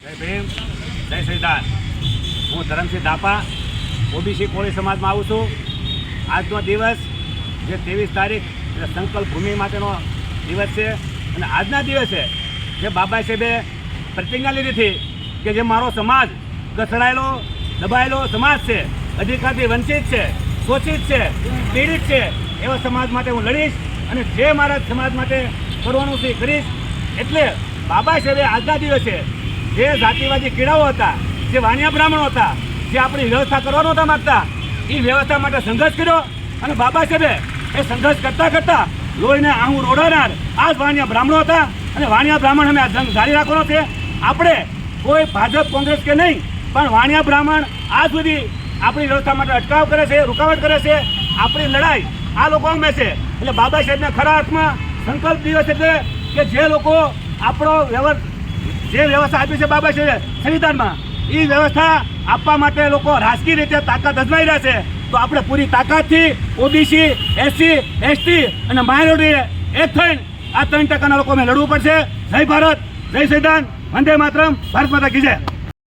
જય ભીમ, જય શ્રીદાન હું ધરમસિંહ ધાપા ઓબીસી કોળી સમાજમાં આવું છું. આજનો દિવસ જે ત્રેવીસ તારીખ એટલે સંકલ્પ ભૂમિ માટેનો દિવસ છે અને આજના દિવસે જે બાબા સાહેબે પ્રતિજ્ઞા લીધી હતી કે જે મારો સમાજ કસડાયેલો દબાયેલો સમાજ છે, અધિકારથી વંચિત છે, શોષિત છે, પીડિત છે, એવા સમાજ માટે હું લડીશ અને જે મારા સમાજ માટે કરવાનું છે કરીશ. એટલે બાબા સાહેબે આજના દિવસે જે જાતિવાદી કીડાઓ હતા, જે વાણિયા બ્રાહ્મણો હતા, જે આપણી વ્યવસ્થા કરવાનો હતા માગતા, એ વ્યવસ્થા માટે સંઘર્ષ કર્યો અને બાબા સાહેબે એ સંઘર્ષ કરતાં કરતાં લોહીને આહું રોડાનાર આ જ વાણિયા બ્રાહ્મણો હતા અને વાણિયા બ્રાહ્મણ અમે આ જંગ જારી રાખવાનો છે. આપણે કોઈ ભાજપ, કોંગ્રેસ કે નહીં, પણ વાણિયા બ્રાહ્મણ આજ સુધી આપણી વ્યવસ્થા માટે અટકાવ કરે છે, રૂકાવટ કરે છે. આપણી લડાઈ આ લોકો અમે છે. એટલે બાબા સાહેબના ખરા અર્થમાં સંકલ્પ દિવસ એટલે કે જે લોકો આપણો વ્યવહાર જે વ્યવસ્થા આપી છે બાબા છે સંવિધાનમાં એ વ્યવસ્થા આપવા માટે લોકો રાજકીય રીતે તાકાત અજમાઈ રહ્યા છે. તો આપણે પૂરી તાકાતથી ઓબીસી, એસસી, એસટી અને માઇનોરિટી એક થઈને આ ત્રણ ટકાના લોકો અમે લડવું પડશે. જય ભારત, જય સંવિધાન, વંદે માતરમ, ભારત માતા કી